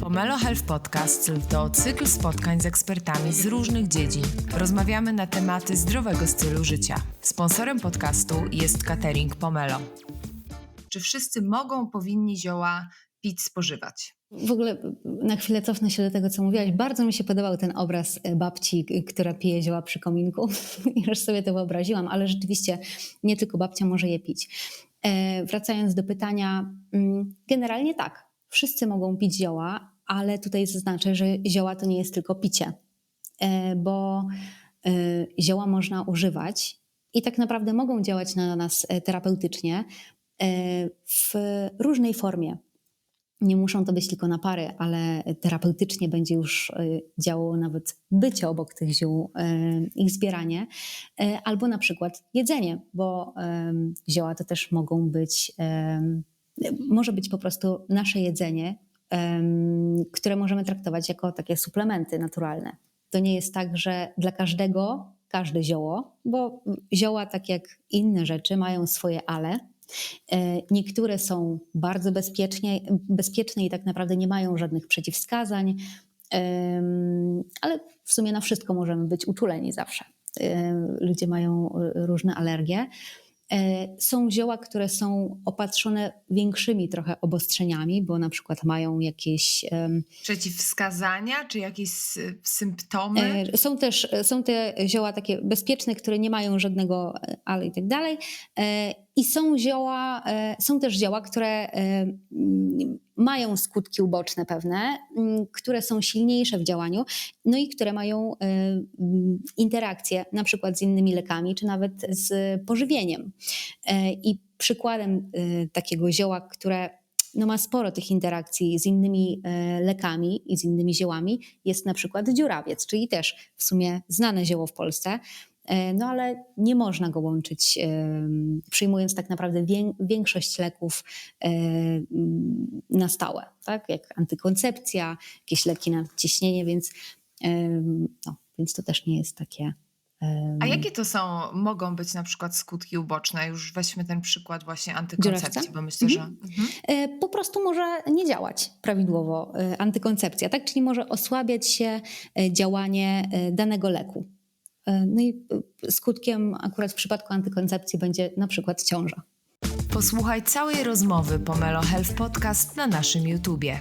Pomelo Health Podcast to cykl spotkań z ekspertami z różnych dziedzin. Rozmawiamy na tematy zdrowego stylu życia. Sponsorem podcastu jest catering Pomelo. Czy wszyscy mogą, powinni zioła pić, spożywać? W ogóle na chwilę cofnę się do tego, co mówiłaś. Bardzo mi się podobał ten obraz e, babci, która pije zioła przy kominku. Już sobie to wyobraziłam, ale rzeczywiście nie tylko babcia może je pić. E, wracając do pytania, mm, generalnie tak, wszyscy mogą pić zioła, ale tutaj zaznaczę, że zioła to nie jest tylko picie, e, bo zioła można używać i tak naprawdę mogą działać na nas terapeutycznie w różnej formie. Nie muszą to być tylko napary, ale terapeutycznie będzie już e, działało nawet bycie obok tych ziół, e, ich zbieranie, e, albo na przykład jedzenie, bo zioła to też mogą być, może być po prostu nasze jedzenie, które możemy traktować jako takie suplementy naturalne. To nie jest tak, że dla każdego każde zioło, bo zioła, tak jak inne rzeczy, mają swoje ale, E, niektóre są bardzo bezpiecznie, bezpieczne i tak naprawdę nie mają żadnych przeciwwskazań, ale w sumie na wszystko możemy być uczuleni zawsze. E, ludzie mają różne alergie. E, są zioła, które są opatrzone większymi trochę obostrzeniami, bo na przykład mają jakieś. Przeciwwskazania czy jakieś symptomy? E, są też są te zioła takie bezpieczne, które nie mają żadnego e, ale i tak dalej. I są zioła, są też zioła, które mają skutki uboczne pewne, mm, które są silniejsze w działaniu, no i które mają e, mm, interakcje na przykład z innymi lekami, czy nawet z pożywieniem. E, I przykładem e, takiego zioła, które no ma sporo tych interakcji z innymi lekami i z innymi ziołami, jest na przykład dziurawiec, czyli też w sumie znane zioło w Polsce, E, no ale nie można go łączyć, przyjmując tak naprawdę większość leków e, na stałe, tak? jak antykoncepcja, jakieś leki na ciśnienie, więc, no, więc to też nie jest takie. A jakie to są, mogą być na przykład skutki uboczne? Już weźmy ten przykład właśnie antykoncepcji, Dziurawca? bo myślę, mhm. że... Mhm. E, po prostu może nie działać prawidłowo antykoncepcja, tak? Czyli może osłabiać się działanie danego leku. E, no i e, skutkiem akurat w przypadku antykoncepcji będzie na przykład ciąża. Posłuchaj całej rozmowy Pomelo Health Podcast na naszym YouTubie.